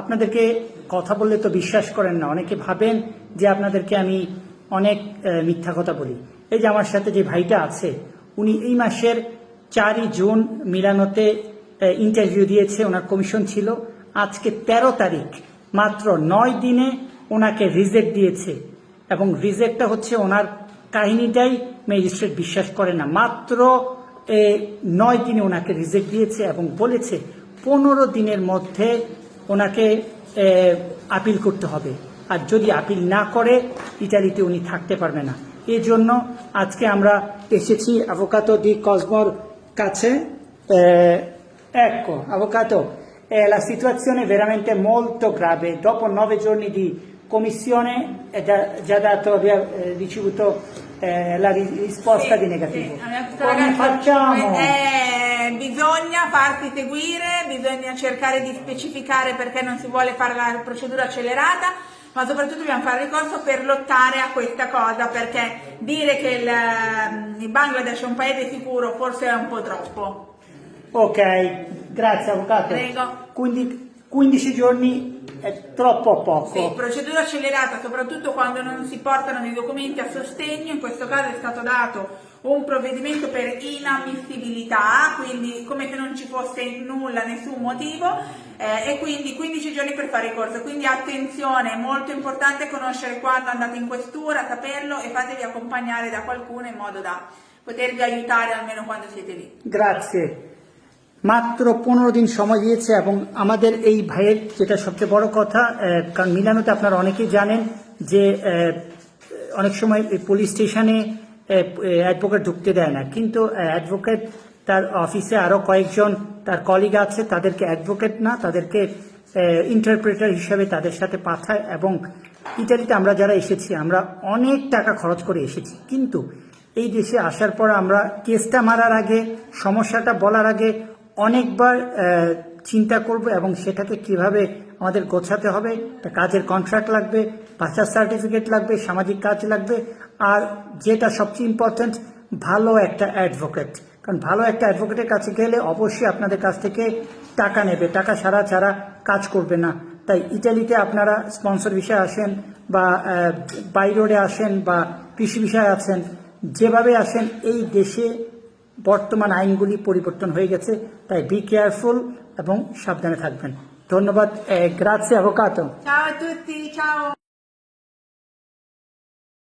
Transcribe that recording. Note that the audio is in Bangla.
আপনাদেরকে কথা বললে তো বিশ্বাস করেন না। অনেকে ভাবেন যে আপনাদেরকে আমি অনেক মিথ্যা কথা বলি। এই যে আমার সাথে যে ভাইটা আছে, উনি এই মাসের চারই জুন মিলানোতে ইন্টারভিউ দিয়েছে, ওনার কমিশন ছিল। আজকে ১৩ তারিখ, মাত্র নয় দিনে ওনাকে রিজেক্ট দিয়েছে। এবং রিজেক্টটা হচ্ছে ওনার কাহিনীটাই ম্যাজিস্ট্রেট বিশ্বাস করে না। মাত্র নয় দিনে ওনাকে রিজেক্ট দিয়েছে এবং বলেছে, পনেরো দিনের মধ্যে ওনাকে এ, আপিল করতে হবে আর যদি আপিল না করে ইটালিতে উনি থাকতে পারবে না এই জন্য আজকে আমরা এসেছি অ্যাভোকাতো দি কসমোর কাছে Eh, ecco, avvocato, eh, la situazione è veramente molto grave. Dopo nove giorni di commissione è già, già dato, abbiamo eh, ricevuto eh, la ri- risposta di negativo. Sì, abbiamo detto, Come ragazzi, facciamo? eh, bisogna farsi seguire, bisogna cercare di specificare perché non si vuole fare la procedura accelerata, ma soprattutto dobbiamo fare ricorso per lottare a questa cosa, perché dire che il, il Bangladesh è un paese sicuro forse è un po' troppo. Ok, grazie avvocato. Prego. Quindi 15 giorni è troppo poco. Sì, procedura accelerata soprattutto quando non si portano dei documenti a sostegno, in questo caso è stato dato un provvedimento per inammissibilità, quindi come se non ci fosse nulla, nessun motivo eh, e quindi 15 giorni per fare ricorso, quindi attenzione, è molto importante conoscere quando andate in questura, saperlo e fatevi accompagnare da qualcuno in modo da potervi aiutare almeno quando siete lì. গ্রাzie মাত্র পনেরো দিন সময় দিয়েছে এবং আমাদের এই ভাইয়ের যেটা সবচেয়ে বড় কথা কারণ মিলানোতে আপনারা অনেকেই জানেন যে অনেক সময় পুলিশ স্টেশনে অ্যাডভোকেট ঢুকতে দেয় না। কিন্তু অ্যাডভোকেট তার অফিসে আরও কয়েকজন তার কলিগ আছে, তাদেরকে অ্যাডভোকেট না, তাদেরকে ইন্টারপ্রেটার হিসাবে তাদের সাথে পাঠায় এবং ইটালিতে আমরা যারা এসেছি, আমরা অনেক টাকা খরচ করে এসেছি। কিন্তু এই দেশে আসার পর আমরা কেসটা মারার আগে, সমস্যাটা বলার আগে অনেকবার চিন্তা করব এবং সেটাকে কীভাবে আমাদের গোছাতে হবে। কাজের কন্ট্রাক্ট লাগবে বাচ্চার সার্টিফিকেট লাগবে, সামাজিক কাজ লাগবে, আর যেটা সবচেয়ে ইম্পর্ট্যান্ট ভালো একটা অ্যাডভোকেট কারণ ভালো একটা অ্যাডভোকেটের কাছে গেলে অবশ্যই আপনাদের কাছ থেকে টাকা নেবে। টাকা ছাড়া ছাড়া কাজ করবে না। তাই ইটালিতে আপনারা স্পন্সর বিষয়ে আসেন বা বাইরোডে আসেন বা কৃষি বিষয়ে আছেন যেভাবে আসেন, এই দেশে বর্তমান আইনগুলি পরিবর্তন হয়ে গেছে তাই বি কেয়ারফুল এবং সাবধানে থাকবেন। ধন্যবাদ গ্রাসে avvocato